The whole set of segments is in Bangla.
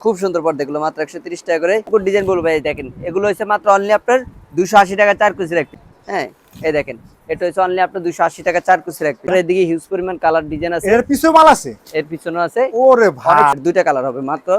খুব সুন্দর পর্দা এগুলো মাত্র একশো তিরিশ টাকা করে। ডিজাইন বলব ভাই দেখেন এগুলো হচ্ছে মাত্র অনলি আপনার দুশো আশি টাকা চার কুচি রাখবে হ্যাঁ এই দেখেন এটা হচ্ছে অনলি আপনার দুশো আশি টাকা চার কুচি রাখবে এদিকে হিউজ পরিমাণ কালার ডিজাইন আছে। এর পিছনে মাল আছে? এর পিছনে আছে। ওরে ভাই। দুইটা কালার হবে মাত্র।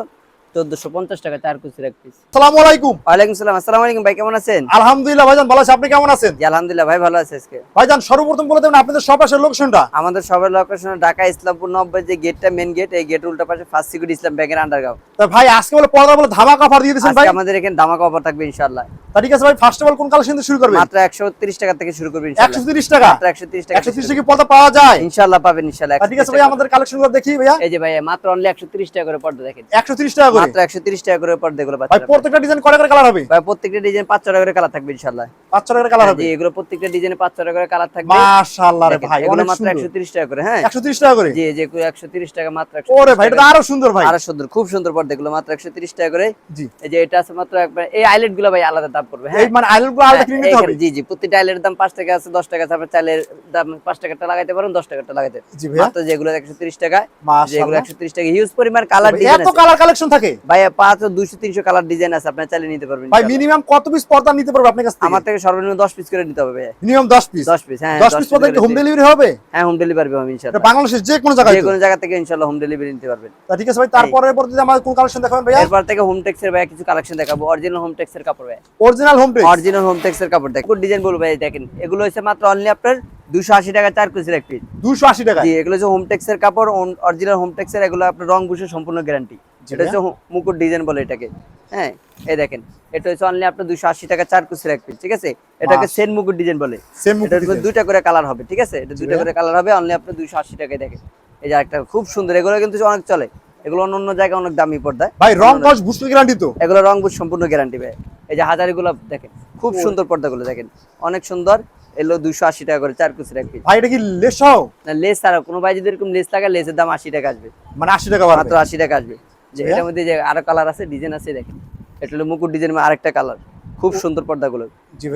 চোদ্দশো পঞ্চাশ টাকা চার কুচি এক পিস আসসালামু আলাইকুম। ওয়ালাইকুম সালাম আসসালামু আলাইকুম ভাই কেমন আছেন? আলহামদুলিল্লাহ ভাইজান ভালো আছি আপনি কেমন আছেন? জি আলহামদুলিল্লাহ ভাই ভালো আছে আজকে। ভাইজান সর্বপ্রথম বলে দেবেন আপনাদের সব লোকেশনটা আমাদের সবার লোকেশন ঢাকা ইসলামপুর নব্বই যে গেটটা মেন গেট এই গেট উল্টা পাশে ফার্স্ট সিকিউরিটি ইসলাম ব্যাংকের আন্ডারগ্রাউন্ড তা ভাই আজকে বলে পড়া বলে ধামাকা অফার দিয়ে দিয়েছেন ভাই। আমাদের এখানে ধামাকা অফার থাকবে ইনশাআল্লাহ। তা ঠিক আছে ভাই ফার্স্ট অফ অল কোন কালেকশন দিয়ে শুরু করবেন মাত্র একশো তিরিশ টাকা থেকে শুরু করবে ইনশাআল্লাহ তিরিশ টাকা মাত্র একশো তিরিশ টাকা একশো তিরিশ টাকা পর্দা পাওয়া যায় ইনশাআল্লাহ পাবেন ইনশাআল্লাহ ঠিক আছে ভাই আমাদের কালেকশনগুলো দেখি ভাইয়া এই যে ভাই মাত্র অনলি একশো তিরিশ টাকা করে পর্দা দেখেন একশো তিরিশ টাকা করে মাত্র একশো তিরিশ টাকা করে পর্দা ভাই প্রত্যেকটা ডিজাইন কয় করে কালার হবে ভাই প্রত্যেকটা ডিজাইন পাঁচ টাকা করে কালার থাকবে ইনশাআল্লাহ পাঁচ টাকা কালার হবে জি এগুলো প্রত্যেকটা ডিজাইনে পাঁচ টাকা করে কালার থাকবে মাশাআল্লাহ রে ভাই এগুলো মাত্র সুন্দর একশো তিরিশ টাকা করে হ্যাঁ একশো তিরিশ টাকা করে জি যে একশো তিরিশ টাকা মাত্র ওরে ভাই এটা তো আরও সুন্দর ভাই আরও সুন্দর খুব সুন্দর পর্দা এগুলো মাত্র একশো তিরিশ টাকা করে জি এই যে এটা আছে মাত্র একবার এই আইলেটগুলো ভাই আলাদা পড়বে এই হ্যাঁ? মানে আলাদা হ্যাঁ, কিনে নিতে হবে? জি জি প্রতিটা আইলের দাম পাঁচ টাকা আছে দশ টাকা আছে চালের দাম পাঁচ টাকাটা লাগাইতে পারেন দশ টাকাটা লাগাইতে জি ভাইয়া। মাত্র যেগুলো টাকা যেগুলো মাশাআল্লাহ একশো তিরিশ টাকা হিউজ পরিমাণ কালার ডিজাইন এত কালার কালেকশন থাকে? ভাই পাঁচ দুইশো তিনশো কালার ডিজাইন আছে আপনার চালিয়ে নিতে পারবেন ভাই মিনিমাম কত পিস পর্দা নিতে পারবে আপনার কাছ থেকে? আমার থেকে সর্বনিম্ন দশ পিস করে নিতে হবে ভাই মিনিমাম 10 পিস দশ পিস হ্যাঁ 10 পিস পর্দা কি হোম ডেলিভারি হবে। হ্যাঁ হোম ডেলিভারি এটা ইনশাআল্লাহ। বাংলাদেশের যে কোনো জায়গায় যে কোনো জায়গা থেকে ইনশাআল্লাহ হোম ডেলিভারি নিতে পারবেন। ঠিক আছে ভাই তারপরে পরবর্তীতে আমাদের কোন কালেকশন দেখাবেন ভাইয়া। এরপর থেকে হোম টেক্সের ভাই কিছু কালেকশন দেখাবো অরিজিনাল হোম টেক্সের কাপড় ভাই original home page original home টেক্সের কাপড় দেখেন ডিজাইন বলব ভাই দেখেন এগুলো হচ্ছে মাত্র অনলি আপনার দুশো আশি টাকা চার কুচির এক পিস 280 টাকা জি এগুলো হচ্ছে হোম টেক্সের কাপড় অরিজিনাল হোম টেক্সের এগুলো আপনার রং বুঝে সম্পূর্ণ গ্যারান্টি এটা হচ্ছে মুকুট ডিজাইন বলে এটাকে। হ্যাঁ এই দেখেন এটা হচ্ছে অনলি আপনার দুশো আশি টাকা চার কুচির এক পিস ঠিক আছে? এটাকে। সেন মুকুট ডিজাইন বলে। এটা হচ্ছে দুইটা করে কালার হবে ঠিক আছে? এটা দুইটা করে কালার হবে অনলি আপনার দুশো আশি টাকায় দেখেন। এই যে একটা খুব সুন্দর এগুলো কিন্তু অনেক চলে। এগুলো অন্য অন্য জায়গায় অনেক দামি পর্দায়। ভাই রং কস বুস্টার গ্যারান্টি তো? এগুলো রং বুঝ সম্পূর্ণ গ্যারান্টি ভাই। এই যে হাজারিগুলো দেখেন খুব সুন্দর পর্দাগুলো দেখেন। অনেক সুন্দর এগুলো দুশো আশি টাকা করে চার কুচির এক পিস ভাই এটা কি লেস সহ না লেস ছাড়া কোনো ভাই যদি এরকম লেস লাগায় লেসের দাম আশি টাকা আসবে। মানে 80 টাকা মাত্র আশি টাকা আসবে। যে ভাইয়া? এটার মধ্যে যে আরও কালার আছে ডিজাইন আছে দেখেন। এটা হলো মুকুট ডিজাইন আরেকটা কালার খুব সুন্দর পর্দাগুলো।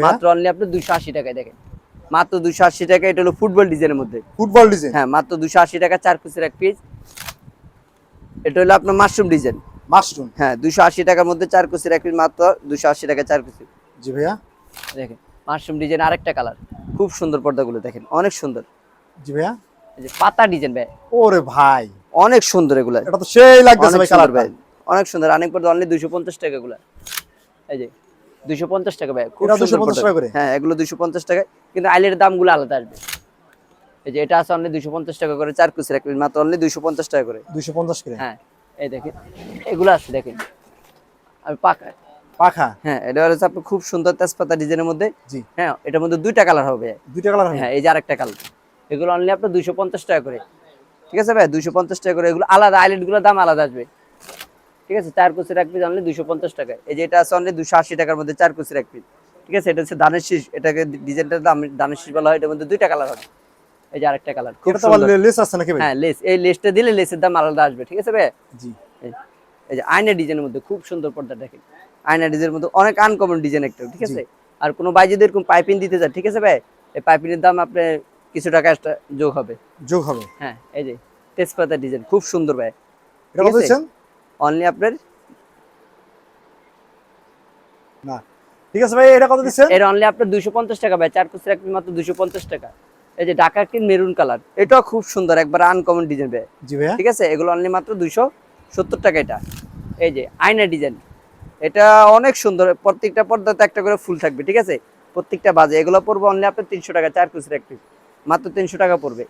মাত্র অনলি আপনি দুশো আশি টাকায় দেখেন। মাত্র দুশো আশি টাকা এটা হলো ফুটবল ডিজাইনের মধ্যে। ফুটবল ডিজাইন হ্যাঁ মাত্র দুশো আশি টাকা চার কুচির এক পিস এটা হলো আপনার মাশরুম ডিজাইন। মাশরুম? হ্যাঁ দুশো আশি টাকার মধ্যে চার কুচির এক পিস মাত্র দুশো আশি টাকা চার কুচি। জি ভাইয়া। দেখেন মাশরুম ডিজাইন আরেকটা কালার। খুব সুন্দর পর্দাগুলো দেখেন অনেক সুন্দর। জি ভাইয়া। যে পাতা ডিজাইন ভাই। ওরে ভাই। অনেক সুন্দর এগুলা। এটা তো সেই লাগতেছে ভাই কালার ভাই অনেক সুন্দর। অনেক পর্দা অনলি দুশো পঞ্চাশ টাকা এগুলা। এই যে দুশো পঞ্চাশ টাকা ভাই খুব সুন্দর 250 পর্দা। টাকা করে? হ্যাঁ এগুলো দুশো পঞ্চাশ টাকা কিন্তু আইলের দামগুলো আলাদা আসবে। এই যে এটা আছে অনলি দুশো পঞ্চাশ টাকা করে চার কুচির এক মাত্র অনলি দুশো পঞ্চাশ টাকা করে। 250 করে? হ্যাঁ এই দেখেন এগুলো আছে দেখেন। আমি পাকা পাখা? হ্যাঁ এটা হচ্ছে খুব সুন্দর তেজপাতা ডিজাইনের মধ্যে। জি। হ্যাঁ এটার মধ্যে দুইটা কালার হবে। দুইটা কালার হ্যাঁ এই যে আরেকটা কালার। এগুলো অনলি আপনার দুইশো পঞ্চাশ টাকা করে। ঠিক আছে ভাই? দুইশো পঞ্চাশ টাকা করে এগুলো আলাদা দাম আলাদা আসবে। ঠিক আছে? চার অনলি দুইশো পঞ্চাশ টাকা। এই যে এটা আছে অনলি দুশো আশি টাকার মধ্যে চার কুচির এক পিস ঠিক আছে? এটা হচ্ছে দানের শীষ এটাকে ডিজাইনটার দাম দানের শীষ বলা হয় এটার মধ্যে দুইটা কালার হবে। এই যে আরেকটা কালার খুব এটা সুন্দর। লেস আছে নাকি ভাই? হ্যাঁ লেস এই লেসটা দিলে লেসের দাম আলাদা আসবে ঠিক আছে ভাই? জি। এই- যে আয়না ডিজাইনের মধ্যে খুব সুন্দর পর্দা দেখেন। আয়না ডিজাইনের মধ্যে অনেক আনকমন ডিজাইন একটা ঠিক আছে? আর কোনো ভাই যদি এরকম পাইপিং দিতে চায় ঠিক আছে ভাই? এই পাইপিংয়ের দাম আপনার কিছু টাকা extra যোগ হবে। যোগ হবে? হ্যাঁ এই যে তেজপাতা ডিজাইন খুব সুন্দর ভাই। এটা কত দিচ্ছেন? অনলি আপনার না। ঠিক আছে ভাই এটা কত দিচ্ছেন? এর অনলি আপনার দুইশো পঞ্চাশ টাকা ভাই চার কুচি রাখবেন মাত্র দুইশো পঞ্চাশ টাকা। এই যে ঢাকা কিন মেরুন কালার এটাও খুব সুন্দর একবার আনকমন ডিজাইন ভাই জি ভাইয়া। ঠিক আছে? এগুলো অনলি মাত্র দুইশো সত্তর টাকা এটা। এই যে আয়না ডিজাইন এটা অনেক সুন্দর প্রত্যেকটা পর্দাতে একটা করে ফুল থাকবে ঠিক আছে? প্রত্যেকটা বাজে এগুলো পড়বে অনলি আপনার তিনশো টাকা চার পিসের এক পিস মাত্র তিনশো টাকা পড়বে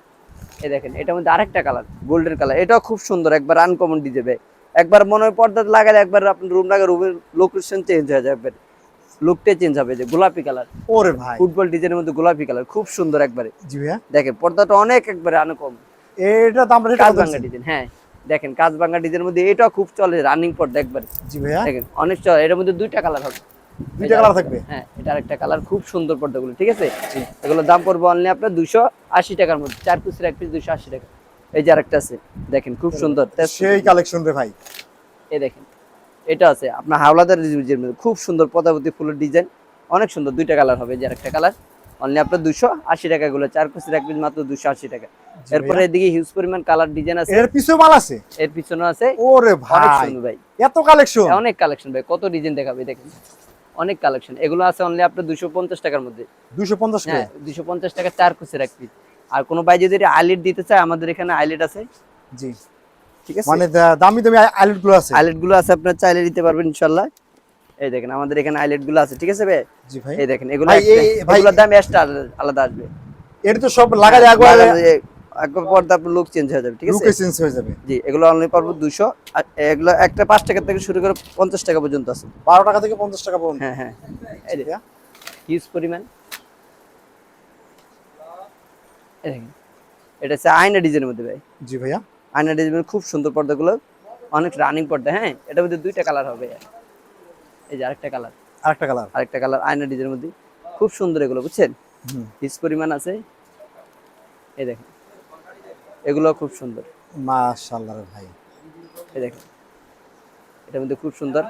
এই দেখেন এটার মধ্যে আরেকটা কালার গোল্ডেন কালার এটাও খুব সুন্দর একবার আনকমন ডিজাইন একবার মনে হয় পর্দাতে লাগালে একবার আপনার রুম লাগা রুমের লোকেশন চেঞ্জ হয়ে যাবে। লুকটা চেঞ্জ হবে যে গোলাপি কালার ওরে ভাই। ফুটবল ডিজাইনের মধ্যে গোলাপি কালার খুব সুন্দর একবারে। জি ভাইয়া। দেখেন পর্দাটা অনেক একবারে আনকম এটা দাম রেট কাজ কত ডিজাইন হ্যাঁ। দেখেন কাজ ভাঙ্গা ডিজাইনের মধ্যে এটাও খুব চলে রানিং পর্দা একবারে। জি ভাইয়া। দেখেন অনেক চলে এটার মধ্যে দুইটা কালার হবে। দুইটা কালার থাকবে? হ্যাঁ এটা আরেকটা কালার খুব সুন্দর পর্দাগুলো ঠিক আছে? এগুলোর দাম পড়বে অনলি আপনার দুশো আশি টাকার মধ্যে চার পিসের এক পিস দুশো আশি টাকা। এই যে আরেকটা আছে দেখেন খুব সুন্দর সেই কালেকশন রে ভাই। এই দেখেন এটা আছে আপনার হাওলাদার ডিজাইনের মধ্যে। খুব সুন্দর পদাবতী ফুলের ডিজাইন অনেক সুন্দর দুইটা কালার হবে যে আরেকটা কালার। অনলি আপনার দুশো আশি টাকা গুলো চার কুচি পিস মাত্র দুশো আশি টাকা। এরপরে এদিকে হিউজ পরিমাণ কালার ডিজাইন আছে। এর পিছু মাল আছে? এর পিছনে আছে। ওরে ভাই সুন্দর ভাই এত কালেকশন অনেক কালেকশন ভাই কত ডিজাইন দেখাবে দেখেন। অনেক কালেকশন এগুলো আছে অনলি আপনার দুশো পঞ্চাশ টাকার মধ্যে। দুশো পঞ্চাশ হ্যাঁ দুশো পঞ্চাশ টাকা চার কুচি এক পিস আর কোনো ভাই যদি আইলেট দিতে চায় আমাদের এখানে আইলেট আছে। জি। ঠিক আছে? মানে দামি দামি আইলেটগুলো আছে। আইলেটগুলো আছে আপনার চাইলে দিতে পারবেন ইনশাল্লাহ। এই দেখেন আমাদের এখানে আইলেটগুলো আছে ঠিক আছে ভাই? জি ভাই। এই দেখেন এগুলো এগুলোর দাম এক্সট্রা আলাদা আসবে। এর তো সব লাগালে একবার একবার পর আপনার লুক চেঞ্জ হয়ে যাবে ঠিক আছে? লুকে চেঞ্জ হয়ে যাবে। জি এগুলো অনলি পারব দুশো আর এগুলো একটা পাঁচ টাকা থেকে শুরু করে পঞ্চাশ টাকা পর্যন্ত আছে। বারো টাকা থেকে পঞ্চাশ টাকা পর্যন্ত। হ্যাঁ হ্যাঁ। এই ভাইয়া। হিউজ পরিমাণ। এটা হচ্ছে আয়না ডিজাইনের মধ্যে ভাই। জি ভাইয়া। আয়না ডিজাইন খুব সুন্দর পর্দাগুলো অনেক রানিং পর্দা হ্যাঁ? এটার মধ্যে দুইটা কালার হবে। এই যে আরেকটা কালার আরেকটা কালার আরেকটা কালার আয়না ডিজাইনের মধ্যে। খুব সুন্দর এগুলো বুঝছেন? হিউজ পরিমাণ আছে। এই দেখেন। এগুলো খুব সুন্দর। মাশাআল্লাহ ভাই। এই দেখেন। এটার মধ্যে খুব সুন্দর।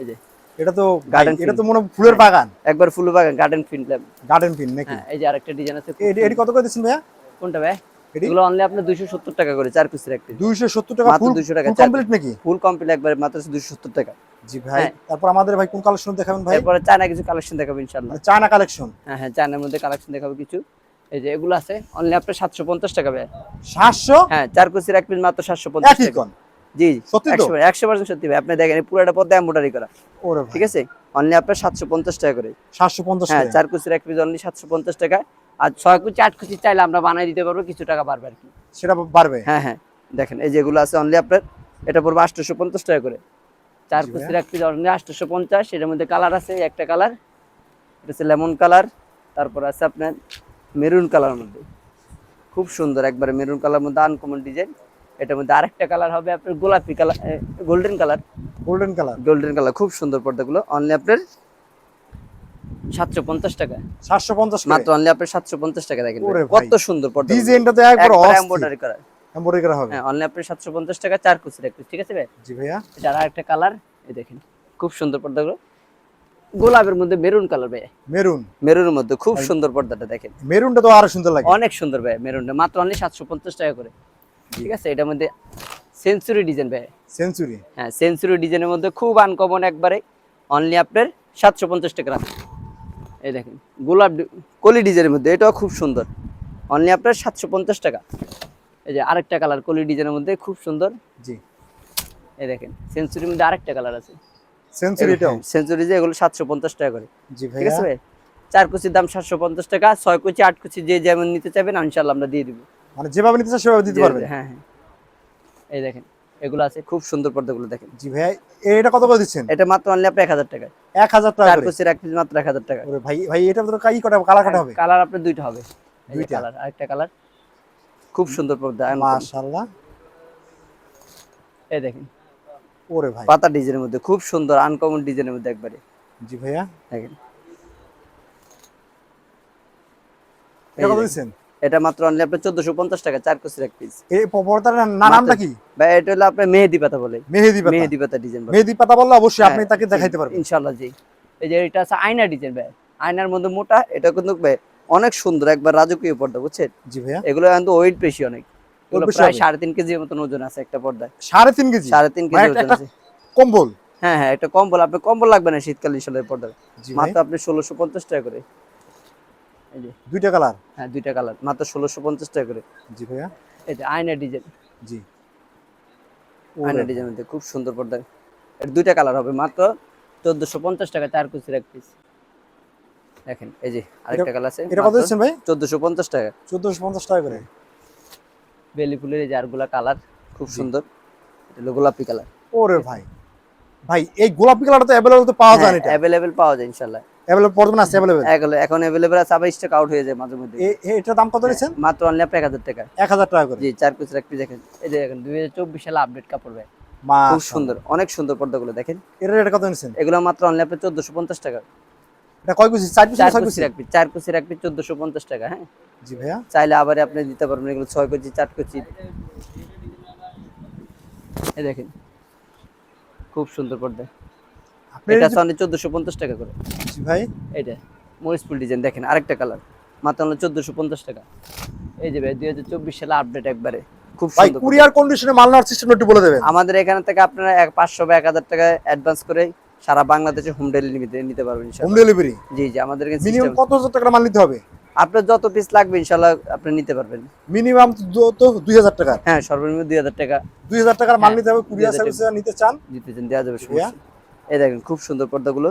এই যে। এটা তো গার্ডেন এটা তো মনে ফুলের বাগান। একবার ফুলের বাগান গার্ডেন ফিল্ড গার্ডেন পিন নাকি? হ্যাঁ এই যে আরেকটা ডিজাইন আছে এটি কত করে দিচ্ছেন ভাইয়া? কোনটা ভাই? এগুলো অনলি দুইশো সত্তর টাকা করে চার পিসের একটা দুইশো সত্তর টাকা ফুল 200 টাকা, কমপ্লিট নাকি? ফুল কমপ্লিট একবারে মাত্র দুইশো সত্তর টাকা। জি ভাই হ্যাঁ। তারপর আমাদের ভাই কোন কালেকশন দেখাবেন ভাই? এরপরে চায়না কিছু কালেকশন দেখাবো ইনশাল্লাহ মানে চায়না কালেকশন হ্যাঁ হ্যাঁ চায়নার মধ্যে কালেকশন দেখাবো কিছু। এই যে এগুলো আছে অনলি আপনার সাতশো পঞ্চাশ টাকা ভাই। সাতশো? হ্যাঁ চার কুচির এক পিস মাত্র সাতশো পঞ্চাশ একই টাকা। কন? জি সত্যি তো? একশো একশো পার্সেন্ট সত্যি ভাই। আপনি দেখেন পুরোটা পথে এম্বোটারি করা। ওরে ঠিক আছে? অনলি আপনার সাতশো পঞ্চাশ টাকা করে। সাতশো পঞ্চাশ হ্যাঁ চার কুচির এক পিস অনলি সাতশো পঞ্চাশ টাকা। আর ছয় কুচি আট কুচি চাইলে আমরা বানাই দিতে পারব কিছু টাকা বাড়বে আর কি। সেটা বাড়বে? হ্যাঁ হ্যাঁ দেখেন এই যেগুলো আছে অনলি আপনার এটা পড়বে আটশোশো পঞ্চাশ টাকা করে। চার কুচির এক পিস অনলি আটশোশো পঞ্চাশ এটার মধ্যে কালার আছে একটা কালার এটা হচ্ছে লেমন কালার তারপর আছে আপনার মেরুন কালার মধ্যে। খুব সুন্দর একবারে মেরুন কালার মধ্যে আনকমন ডিজাইন এটার মধ্যে আরেকটা কালার হবে আপনার গোলাপি colour golden colour golden colour golden colour খুব সুন্দর পর্দাগুলো। অনলি আপনার সাতশো পঞ্চাশ টাকা। সাতশো পঞ্চাশ মাত্র অনলি আপনার সাতশো পঞ্চাশ টাকা দেখেন কত সুন্দর পর্দা। ডিজাইনটা তো একবার এম্বোটারি করা। এমব্রয়ডারি করা হবে। হ্যাঁ অনলি আপনার সাতশো পঞ্চাশ টাকা চার কুচির এক ঠিক আছে ভাই? জি ভাইয়া। এটা আর একটা কালার এই দেখেন খুব সুন্দর পর্দাগুলো। গোলাপের মধ্যে মেরুন কালার ভাই মেরুন মেরুনের মধ্যে খুব সুন্দর পর্দাটা দেখেন। মেরুনটা তো আরও সুন্দর লাগে। অনেক সুন্দর ভাই মেরুনটা মাত্র অনলি সাতশো পঞ্চাশ টাকা করে। ঠিক আছে এটার মধ্যে সেঞ্চুরি ডিজাইন ভাই সেঞ্চুরি হ্যাঁ সেঞ্চুরি ডিজাইনের মধ্যে খুব আনকমন একবারে। অনলি আপনার সাতশো পঞ্চাশ টাকা এই দেখেন গোলাপ কলি ডিজাইনের মধ্যে এটাও খুব সুন্দর। অনলি আপনার সাতশো পঞ্চাশ টাকা। এই যে আরেকটা কালার কলি ডিজাইনের মধ্যে খুব সুন্দর। জি। এই দেখেন সেঞ্চুরির মধ্যে আরেকটা কালার আছে। সেঞ্চুরিটাও সেঞ্চুরি যে এগুলো সাতশো পঞ্চাশ টাকা করে। জি ঠিক আছে ভাই? চার কুচির দাম সাতশো পঞ্চাশ টাকা ছয় কুচি আট কুচি যে যেমন নিতে চাইবেন ইনশাল্লাহ আমরা দিয়ে দিব। মানে যেভাবে নিতে চান সেভাবে দিতে পারবেন? হ্যাঁ হ্যাঁ। এই দেখেন এগুলো আছে খুব সুন্দর পর্দাগুলো দেখেন। জি ভাইয়া এটা কত করে দিচ্ছেন? এটা মাত্র আপনার এক হাজার টাকা। এক হাজার টাকা চার করে কুচির এক পিস মাত্র এক হাজার টাকা। ওরে ভাই ভাই এটা তো কাই কটা কালার কাটা হবে? কালার আপনার দুইটা হবে? দুইটা? কালার আরেকটা কালার। খুব সুন্দর পর্দা মাশাআল্লাহ। এই দেখেন। ওরে ভাই। পাতা ডিজাইনের মধ্যে খুব সুন্দর আনকমন ডিজাইনের মধ্যে একবারে। জি ভাইয়া। দেখেন। এটা কত দিচ্ছেন? এটা মাত্র অনলি আপনার টাকা চার এক পিস এই নামটা কি? বা এটা হলো আপনার মেহেদি পাতা বলে। মেহেদি পাতা। মেহেদি পাতা ডিজাইন মেহেদি পাতা বললে অবশ্যই আপনি হ্যাঁ, তাকে দেখাইতে পারবেন। জি। এই যে এটা আছে আয়না ডিজাইন ভাই। আয়নার মধ্যে মোটা এটা কিন্তু ভাই অনেক সুন্দর একবার রাজকীয় পর্দা বুঝছেন? জি ভাইয়া। এগুলো কিন্তু ওয়েট বেশি অনেক। এগুলো প্রায় হবে? সাড়ে তিন কেজির মতন ওজন আছে একটা পর্দায়। সাড়ে তিন কেজি? সাড়ে তিন কেজি ওজন আছে। কম্বল? হ্যাঁ হ্যাঁ একটা কম্বল আপনি কম্বল লাগবে না শীতকালীন সালের পর্দা মাত্র আপনি ষোলোশো পঞ্চাশ টাকা করে। এই যে। দুইটা কালার? হ্যাঁ দুইটা কালার। মাত্র ষোলোশো পঞ্চাশ টাকা করে। জি ভাইয়া। এই যে আয়না ডিজাইন। জি। আয়না ডিজাইন খুব সুন্দর পর্দা। এর দুইটা কালার হবে মাত্র চোদ্দশো পঞ্চাশ টাকা চার কুচির এক পিস দেখেন এই যে আরেকটা কালার আছে এটা কত দিচ্ছেন ভাই? চোদ্দশো পঞ্চাশ টাকা। চোদ্দশো পঞ্চাশ টাকা করে। বেলি ফুলের এই যে আরগুলা কালার খুব সুন্দর। এটা হলো গোলাপি কালার। ওরে ভাই। ভাই এই গোলাপি কালারটা তো অ্যাভেলেবল তো পাওয়া যায় না অ্যাভেলেবেল পাওয়া যায় ইনশাল্লাহ। অ্যাভেলেবল পড়বে না অ্যাভেলেবল এখন অ্যাভেলেবেল আছে আবার স্টক আউট হয়ে যায় মাঝে মধ্যে। এটার দাম কত নিচ্ছেন মাত্র অনলি আপনার এক হাজার টাকা। এক হাজার টাকা করে। জি চার পিস এক পিস দেখেন। এই যে দেখেন দুই হাজার চব্বিশ সালে আপডেট কাপড় ভাই। খুব সুন্দর অনেক সুন্দর পর্দাগুলো দেখেন। এর রেট কত নিচ্ছেন? এগুলো মাত্র অনলি আপনার চোদ্দশো পঞ্চাশ টাকা। এটা কয় কুচি? চার কুচি কুচি? টাকা হ্যাঁ। জি ভাইয়া। চাইলে আবার আপনি দিতে পারবেন এগুলো ছয় কেজি চার কেজি এই দেখেন খুব সুন্দর পর্দা। এটা এই যে- অনেক চোদ্দশো পঞ্চাশ টাকা করে। জি ভাই। এটা মরিচপুল ডিজাইন দেখেন আরেকটা কালার মাত্র হলো চোদ্দোশো পঞ্চাশ টাকা। এই যে ভাই দুই হাজার চব্বিশ সালে আপডেট একবারে। খুব সুন্দর কুরিয়ার কন্ডিশনে মাল নেওয়ার সিস্টেম একটু বলে দেবেন। আমাদের এখান থেকে আপনারা এক পাঁচশো বা এক হাজার টাকা অ্যাডভান্স করে সারা বাংলাদেশে হোম ডেলিভারি নিতে নিতে পারবেন হোম ডেলিভারি জি জি আমাদের এখানে মিনিমাম কত হাজার টাকার মাল নিতে হবে? আপনার যত পিস লাগবে ইনশাল্লাহ আপনি নিতে পারবেন। মিনিমাম তো দুই হাজার টাকার? হ্যাঁ সর্বনিম্ন দুই হাজার টাকা। দুই হাজার টাকার মাল হ্যাঁ, নিতে হবে কুরিয়ার 2000 সার্ভিসে নিতে চান? দিতেছেন দেওয়া যাবে? সমস্যা। এই দেখেন খুব সুন্দর পর্দাগুলো।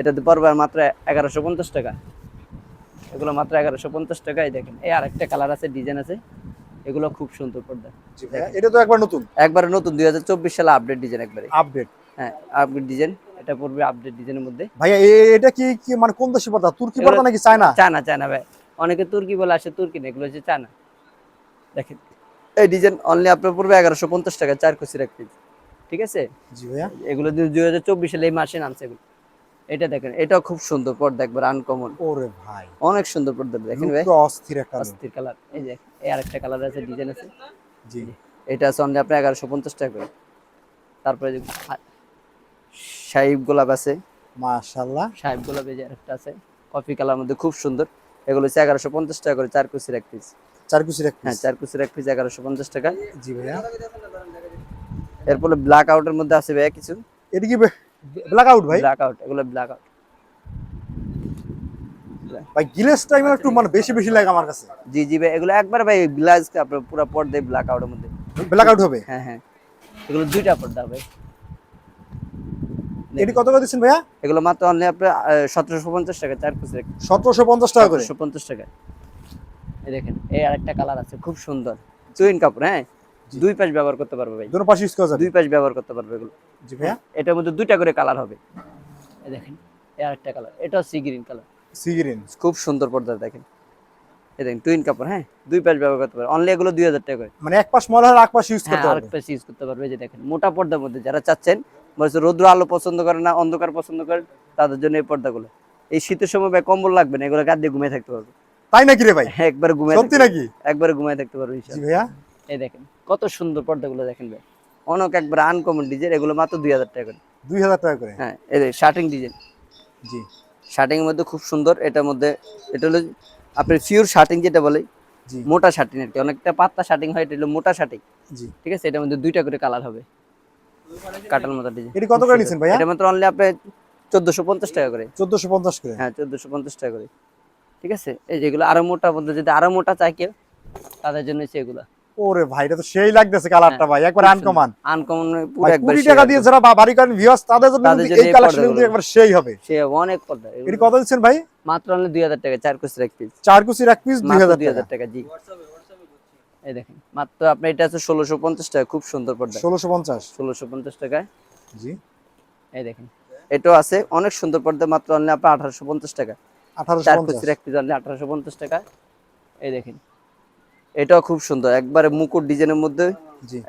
এটাতে পড়বে আর মাত্র এগারোশো পঞ্চাশ টাকা। এগুলো মাত্র এগারোশো পঞ্চাশ টাকা এই দেখেন। এই আরেকটা কালার আছে ডিজাইন আছে। এগুলো খুব সুন্দর পর্দা। এটা তো একবার নতুন? একবারে নতুন দুই হাজার চব্বিশ সালে আপডেট ডিজাইন একবারে। আপডেট হ্যাঁ আপডেট ডিজাইন এটা পড়বে আপডেট ডিজাইনের মধ্যে। ভাইয়া এটা কি কি মানে কোন দেশি পর্দা? তুর্কি পর্দা নাকি চায়না? চায়না চায়না ভাই। অনেকে তুর্কি বলে আসে তুর্কি না এগুলো হচ্ছে চায়না। দেখেন। এই ডিজাইন অনলি আপনার পড়বে এগারোশো পঞ্চাশ টাকা চার কুচির এক পিস ঠিক আছে? এগুলো দুই হাজার চব্বিশ সালে এই মাসে নামছে এগুলো। এটা দেখেন এটাও খুব সুন্দর পর্দা একবার আনকমন ওরে ভাই। অনেক সুন্দর পর্দা দেখেন ভাই। অস্থির একটা অস্থির কালার এই যে এই আরেকটা কালার আছে ডিজাইন আছে। জি। এটা আছে অনলি আপনার এগারোশো পঞ্চাশ টাকা করে। তারপরে যে সাহিব গোলাপ আছে। মাশাআল্লাহ। সাহেব গোলাপ এই যে আরেকটা আছে কফি কালার মধ্যে খুব সুন্দর। এগুলো হচ্ছে এগারোশো পঞ্চাশ টাকা করে চার কুচির এক পিস চার কুচির এক হ্যাঁ চার কুচির এক পিস এগারোশো পঞ্চাশ টাকা। জি ভাইয়া। এরপরে ব্ল্যাক আউটের মধ্যে আছে ভাইয়া কিছু? এটা কি ব্ল্যাক আউট ভাই? ব্ল্যাক আউট এগুলো ব্ল্যাক আউট ভাই গিলেস টাইমে একটু মানে বেশি বেশি লাগে আমার কাছে। জি জি ভাই এগুলো একবার ভাই গ্লাস আপনার পুরো পর্দায় ব্ল্যাক আউটের মধ্যে। ব্ল্যাক আউট হবে? হ্যাঁ হ্যাঁ। এগুলো দুইটা পর্দা ভাই। এটি কত করে দিচ্ছেন ভাইয়া? এগুলো মাত্র অনলি আপনার সতেরোশো পঞ্চাশ টাকা চার এক। সতেরোশো পঞ্চাশ টাকা করে? সতেরোশো পঞ্চাশ টাকা এই দেখেন এই আরেকটা কালার আছে খুব সুন্দর। চুইন কাপড় হ্যাঁ? দুই পাশ ব্যবহার করতে পারবে ভাই। দুটো পাশে ইউজ করা যাবে? দুই পাশ ব্যবহার করতে পারবে এগুলো। জি ভাইয়া। এটার মধ্যে দুইটা করে কালার হবে। এই দেখেন এই আরেকটা কালার এটাও sea green colour sea green খুব সুন্দর পর্দা দেখেন। এই দেখেন টুইন কাপড় হ্যাঁ? দুই পাশ ব্যবহার করতে পারবে। অনলি এগুলো দুই হাজার টাকা করে। মানে এক পাশ মনে হয় এক পাশ ইউজ হ্যাঁ করতে আরেক হবে পাশ ইউজ করতে পারবে। এই যে দেখেন মোটা পর্দার মধ্যে যারা চাচ্ছেন বলছে রৌদ্র আলো পছন্দ করে না অন্ধকার পছন্দ করে তাদের জন্য এই পর্দাগুলো। এই শীতের সময় ভাই কম্বল লাগবে না এগুলো গাদ দিয়ে ঘুমিয়ে থাকতে পারবে। তাই নাকি রে ভাই? হ্যাঁ একবার ঘুমিয়ে সত্যি নাকি? পারবে। একবার ঘুমিয়ে থাকতে পারবে জি ইনশাআল্লাহ। ভাইয়া। এই দেখেন কত সুন্দর পর্দাগুলো দেখেন ভাই। অনেক একবার আনকমন ডিজাইন এগুলো মাত্র দুই হাজার টাকা করে। দুই হাজার টাকা করে? হ্যাঁ এই শার্টিং ডিজাইন জি। শার্টিং এর মধ্যে খুব সুন্দর এটার মধ্যে এটা হলো আপনার ফিউর শার্টিং যেটা বলে জি। মোটা শার্টিং আর কি। অনেকটা পাতলা শার্টিং হয় এটা হলো মোটা শার্টিং জি। ঠিক আছে এটার মধ্যে দুইটা করে কালার হবে। কাটাল মতো ডিজাইন এটি কত করে নিচ্ছেন ভাইয়া? এটা মাত্র অনলি আপনার চোদ্দোশো পঞ্চাশ টাকা করে। চোদ্দশো পঞ্চাশ করে? হ্যাঁ চোদ্দোশো পঞ্চাশ টাকা করে। ঠিক আছে এই যেগুলো আরও মোটা মধ্যে যদি আরও মোটা চাই কেউ তাদের জন্য এগুলো। ওরে ভাই এটা তো সেই লাগতেছে কালারটা ভাই একবার আনকমান আনকমন পুরো একবার কুড়ি সেই টাকা দিয়ে যারা বাড়ি করেন ভিউয়ার্স তাদের জন্য এই কালেকশন কিন্তু একবার সেই হবে। সে অনেক পর্দা। এগুলো কত দিচ্ছেন ভাই? মাত্র অনলি দুই হাজার টাকা চার কুচির এক পিস চার কুচির এক পিস দুই মাত্র হাজার দুই টাকা। জি। এই দেখেন মাত্র আপনার এটা আছে ষোলোশো পঞ্চাশ টাকা খুব সুন্দর পর্দা। ষোলোশো পঞ্চাশ। ষোলোশো পঞ্চাশ টাকায়। জি। এই দেখেন এটাও আছে অনেক সুন্দর পর্দা মাত্র অনলি আপনার আঠারোশো পঞ্চাশ টাকা। আঠারোশো চার পঞ্চাশ। কুচির এক পিস অনলি আঠারোশো পঞ্চাশ টাকা এই দেখেন এটাও খুব সুন্দর। একবারে মুকুট ডিজাইনের মধ্যে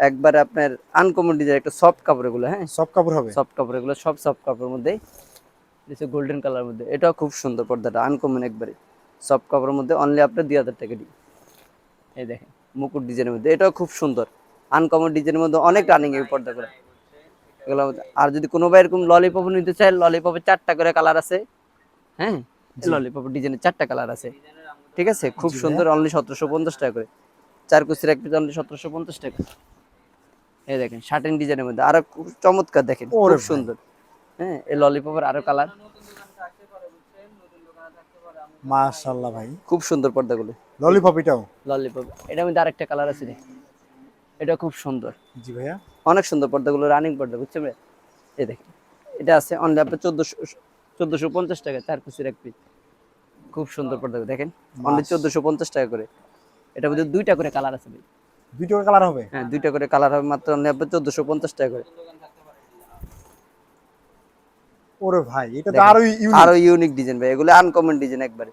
একবারে আপনার আনকমন ডিজাইন একটা সফট কাপড় এগুলো হ্যাঁ? সব কাপড় হবে? সফট কাপড় এগুলো সব সফট কাপড়ের মধ্যে। গোল্ডেন কালার মধ্যে। এটাও খুব সুন্দর পর্দাটা আনকমন একবারে। সফট কাপড়ের মধ্যে অনলি আপনার দুই হাজার টাকা দিই এই দেখেন মুকুট ডিজাইনের মধ্যে। এটাও খুব সুন্দর। আনকমন ডিজাইনের মধ্যে অনেক রানিং এই পর্দাগুলো এগুলো আর যদি কোনো ভাই এরকম ললিপপ নিতে চায় ললিপপের চারটা করে কালার আছে। হ্যাঁ? ললিপপ ডিজাইনের চারটা কালার আছে। ঠিক আছে? খুব সুন্দর অনলি সতেরোশো পঞ্চাশ টাকা করে। চার কুচির এক পিস অনলি সতেরোশো পঞ্চাশ টাকা এই দেখেন শার্টিং ডিজাইনের মধ্যে। আরও খুব চমৎকার দেখেন খুব সুন্দর। হ্যাঁ এই ললিপপের আরও কালার মাশাআল্লাহ ভাই। খুব সুন্দর পর্দাগুলো। ললিপপ এটাও? ললিপপ এটা মধ্যে আরেকটা কালার আছে এটা খুব সুন্দর। জি ভাইয়া। অনেক সুন্দর পর্দাগুলো রানিং পর্দা বুঝছেন ভাই? এই দেখেন এটা আছে অনলি আপনার চোদ্দশো চোদ্দোশো পঞ্চাশ টাকা চার কুচির এক পিস খুব সুন্দর পর্দা দেখেন? অনলি। চোদ্দোশো পঞ্চাশ টাকা করে। এটা মধ্যে দুইটা করে কালার আছে দুইটা করে কালার হবে? হ্যাঁ দুইটা করে কালার হবে মাত্র অনলি আপনার চোদ্দোশো পঞ্চাশ টাকা করে। ওরে ভাই এটা তো আরও ইউনিক আরও ইউনিক ডিজাইন ভাই এগুলো আনকমন ডিজাইন একবারে।